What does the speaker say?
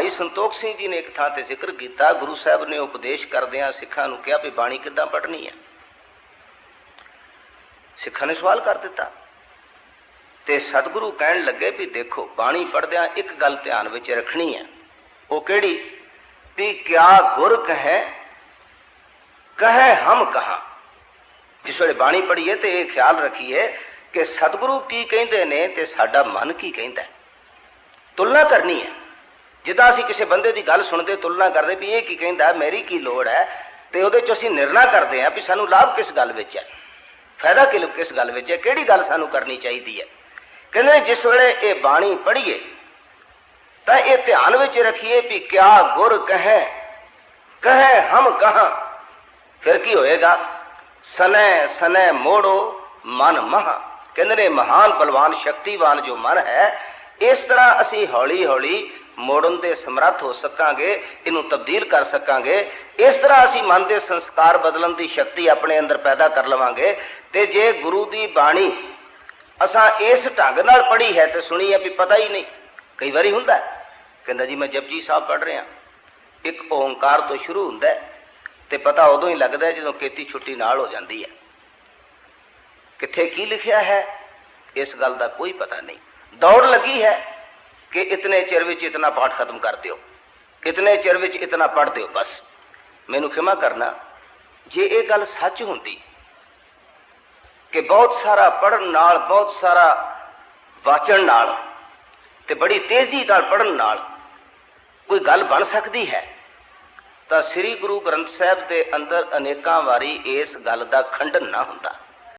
ਭਾਈ ਸੰਤੋਖ ਸਿੰਘ ਜੀ ਨੇ ਇੱਕ ਥਾਂ ਤੇ ਜ਼ਿਕਰ ਕੀਤਾ, ਗੁਰੂ ਸਾਹਿਬ ਨੇ ਉਪਦੇਸ਼ ਕਰਦਿਆਂ ਸਿੱਖਾਂ ਨੂੰ ਕਿਹਾ ਵੀ ਬਾਣੀ ਕਿੱਦਾਂ ਪੜ੍ਹਨੀ ਹੈ। ਸਿੱਖਾਂ ਨੇ ਸਵਾਲ ਕਰ ਦਿੱਤਾ। ਤੇ ਸਤਿਗੁਰੂ ਕਹਿਣ ਲੱਗੇ ਵੀ ਦੇਖੋ, ਬਾਣੀ ਪੜ੍ਹਦਿਆਂ ਇੱਕ ਗੱਲ ਧਿਆਨ ਵਿੱਚ ਰੱਖਣੀ ਹੈ। ਉਹ ਕਿਹੜੀ? ਵੀ ਕਿਆ ਗੁਰ ਕਹੈ ਕਹੈ ਹਮ ਕਹਾ। ਜਿਸ ਵੇਲੇ ਬਾਣੀ ਪੜ੍ਹੀਏ ਤੇ ਇਹ ਖਿਆਲ ਰੱਖੀਏ ਕਿ ਸਤਿਗੁਰੂ ਕੀ ਕਹਿੰਦੇ ਨੇ ਤੇ ਸਾਡਾ ਮਨ ਕੀ ਕਹਿੰਦਾ ਤੁਲਨਾ ਕਰਨੀ ਹੈ। ਜਿੱਦਾਂ ਅਸੀਂ ਕਿਸੇ ਬੰਦੇ ਦੀ ਗੱਲ ਸੁਣਦੇ, ਤੁਲਨਾ ਕਰਦੇ ਵੀ ਇਹ ਕੀ ਕਹਿੰਦਾ, ਮੇਰੀ ਕੀ ਲੋੜ ਹੈ? ਤੇ ਉਹਦੇ ਚ ਅਸੀਂ ਨਿਰਣਾ ਕਰਦੇ ਹਾਂ ਵੀ ਸਾਨੂੰ ਲਾਭ ਕਿਸ ਗੱਲ ਵਿੱਚ ਹੈ? ਫਾਇਦਾ ਕਿਸ ਗੱਲ ਵਿੱਚ ਹੈ? ਕਿਹੜੀ ਗੱਲ ਸਾਨੂੰ ਕਰਨੀ ਚਾਹੀਦੀ ਹੈ? ਕਹਿੰਦੇ ਜਿਸ ਵੇਲੇ ਇਹ ਬਾਣੀ ਪੜ੍ਹੀਏ, ਤਾਂ ਇਹ ਧਿਆਨ ਵਿੱਚ ਰੱਖੀਏ ਵੀ ਕਿਆ ਗੁਰ ਕਹੈ ਕਹੈ ਹਮ ਕਹਾ। ਫਿਰ ਕੀ ਹੋਏਗਾ? ਸਨੈ ਸਨੈ ਮੋੜੋ, ਮਨ ਮਹਾ। ਕਹਿੰਦੇ ਨੇ, ਮਹਾਨ, ਬਲਵਾਨ, ਸ਼ਕਤੀਵਾਨ ਜੋ ਮਨ ਹੈ ਇਸ ਤਰ੍ਹਾਂ ਅਸੀਂ ਹੌਲੀ ਹੌਲੀ ਮੋੜਨ ਦੇ ਸਮਰੱਥ ਹੋ ਸਕਾਂਗੇ, ਇਹਨੂੰ ਤਬਦੀਲ ਕਰ ਸਕਾਂਗੇ। ਇਸ ਤਰ੍ਹਾਂ ਅਸੀਂ ਮਨ ਦੇ ਸੰਸਕਾਰ ਬਦਲਣ ਦੀ ਸ਼ਕਤੀ ਆਪਣੇ ਅੰਦਰ ਪੈਦਾ ਕਰ ਲਵਾਂਗੇ ਤੇ ਜੇ ਗੁਰੂ ਦੀ ਬਾਣੀ ਅਸਾਂ ਇਸ ਢੰਗ ਨਾਲ ਪੜ੍ਹੀ ਹੈ ਤੇ ਸੁਣੀ ਹੈ ਵੀ ਪਤਾ ਹੀ ਨਹੀਂ, ਕਈ ਵਾਰੀ ਹੁੰਦਾ ਕਹਿੰਦਾ ਜੀ, ਮੈਂ ਜਪਜੀ ਸਾਹਿਬ ਪੜ੍ਹ ਰਿਹਾ। ਇੱਕ ਓੰਕਾਰ ਤੋਂ ਸ਼ੁਰੂ ਹੁੰਦਾ ਹੈ ਤੇ ਪਤਾ ਉਦੋਂ ਹੀ ਲੱਗਦਾ ਜਦੋਂ ਕੀਤੀ ਛੁੱਟੀ ਨਾਲ ਹੋ ਜਾਂਦੀ ਹੈ। ਕਿੱਥੇ ਕੀ ਲਿਖਿਆ ਹੈ, ਇਸ ਗੱਲ ਦਾ ਕੋਈ ਪਤਾ ਨਹੀਂ। ਦੌੜ ਲੱਗੀ ਹੈ ਕਿ ਇਤਨੇ ਚਿਰ ਵਿੱਚ ਇਤਨਾ ਪਾਠ ਖਤਮ ਕਰ ਦਿਓ। ਇਤਨੇ ਚਿਰ ਵਿੱਚ ਇਤਨਾ ਪੜ੍ਹ ਦਿਓ ਬਸ। ਮੈਨੂੰ ਖਿਮਾ ਕਰਨਾ, ਜੇ ਇਹ ਗੱਲ ਸੱਚ ਹੁੰਦੀ ਕਿ ਬਹੁਤ ਸਾਰਾ ਪੜਨ ਨਾਲ, ਬਹੁਤ ਸਾਰਾ ਵਾਚਣ ਨਾਲ ਤੇ ਬੜੀ ਤੇਜ਼ੀ ਨਾਲ ਪੜਨ ਨਾਲ ਕੋਈ ਗੱਲ ਬਣ ਸਕਦੀ ਹੈ, ਤਾਂ ਸ੍ਰੀ ਗੁਰੂ ਗ੍ਰੰਥ ਸਾਹਿਬ ਦੇ ਅੰਦਰ ਅਨੇਕਾਂ ਵਾਰੀ ਇਸ ਗੱਲ ਦਾ ਖੰਡਨ ਨਾ ਹੁੰਦਾ।